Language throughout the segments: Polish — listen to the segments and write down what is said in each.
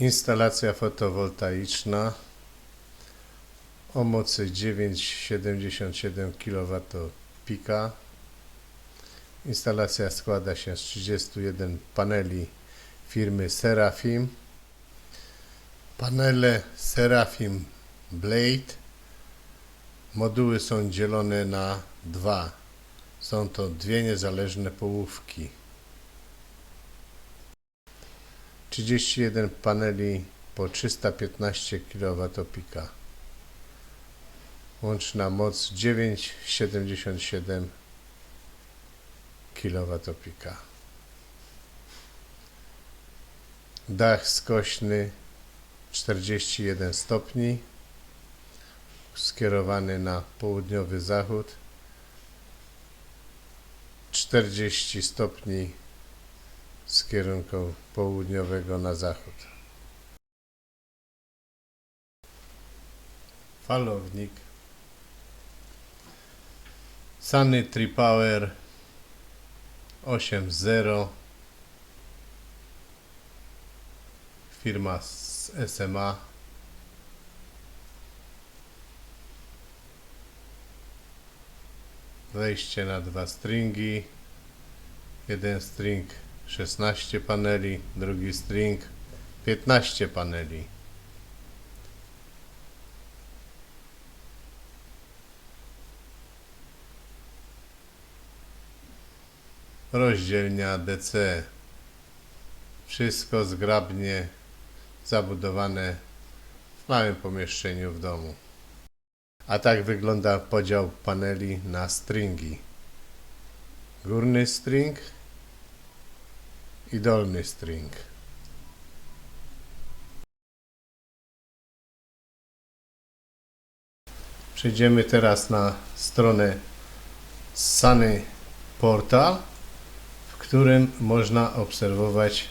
Instalacja fotowoltaiczna o mocy 9,77 kW pika. Instalacja składa się z 31 paneli firmy Serafim. Panele Serafim Blade. Moduły są dzielone na dwa. Są to dwie niezależne połówki. 31 paneli po 315 kW pika. Łączna moc 9,77 kW pika. Dach skośny 41 stopni skierowany na południowy zachód 40 stopni z kierunku południowego na zachód. Falownik. Sunny Tripower 8.0 firma z SMA wejście na dwa stringi. Jeden string 16 paneli, drugi string 15 paneli. Rozdzielnia DC. Wszystko zgrabnie zabudowane w małym pomieszczeniu w domu. A tak wygląda podział paneli na stringi. Górny string i dolny string. Przejdziemy teraz na stronę Sunny Portal, w którym można obserwować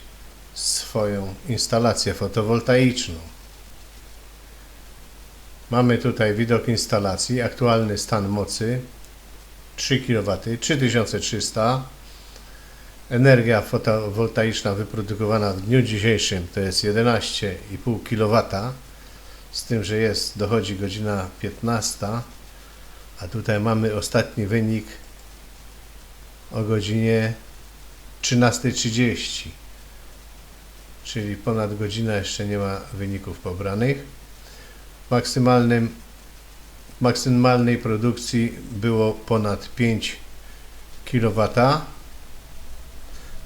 swoją instalację fotowoltaiczną. Mamy tutaj widok instalacji, aktualny stan mocy 3 kW, 3300 Energia fotowoltaiczna wyprodukowana w dniu dzisiejszym to jest 11,5 kW, z tym, że jest, dochodzi godzina 15, a tutaj mamy ostatni wynik o godzinie 13.30, czyli ponad godzina jeszcze nie ma wyników pobranych. W maksymalnym, w maksymalnej produkcji było ponad 5 kW.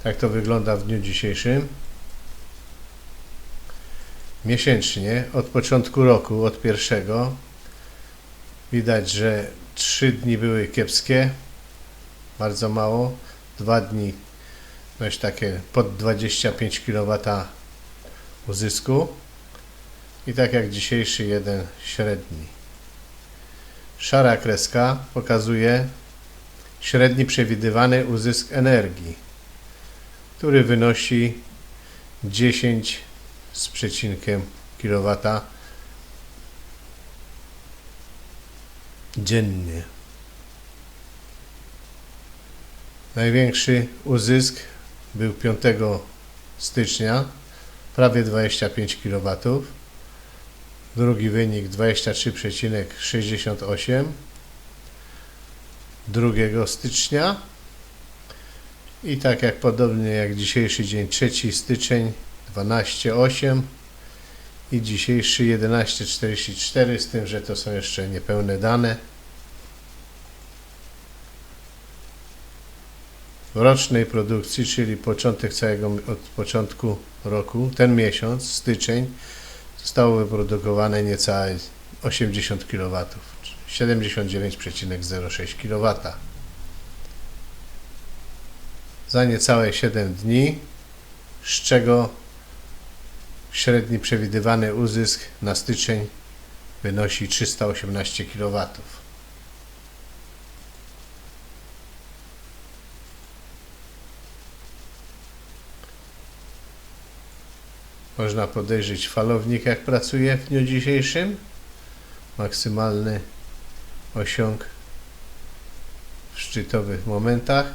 Tak to wygląda w dniu dzisiejszym. Miesięcznie, od początku roku, od pierwszego, widać, że 3 dni były kiepskie, bardzo mało, 2 dni dość takie pod 25 kW uzysku i tak jak dzisiejszy jeden średni. Szara kreska pokazuje średni przewidywany uzysk energii który wynosi 10 z przecinkiem kW dziennie. Największy uzysk był 5 stycznia, prawie 25 kW. Drugi wynik 23,68 2 stycznia i tak jak podobnie jak dzisiejszy dzień 3 styczeń 12.8 i dzisiejszy 11.44 z tym, że to są jeszcze niepełne dane. W rocznej produkcji, czyli początek całego od początku roku, ten miesiąc, styczeń, zostało wyprodukowane niecałe 80 kW, 79,06 kW za niecałe 7 dni, z czego średni przewidywany uzysk na styczeń wynosi 318 kW. Można podejrzeć falownik jak pracuje w dniu dzisiejszym. Maksymalny osiąg w szczytowych momentach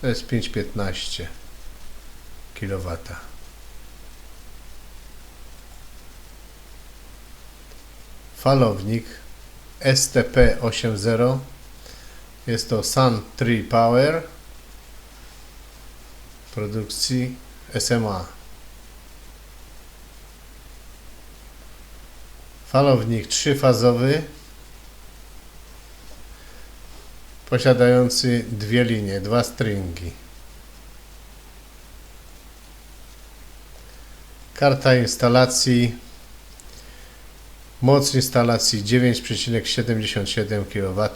To jest 5,15. kW. Falownik STP80 jest to Sun Tree Power produkcji SMA. Falownik trzyfazowy posiadający dwie linie, dwa stringi. Karta instalacji Moc instalacji 9,77 kW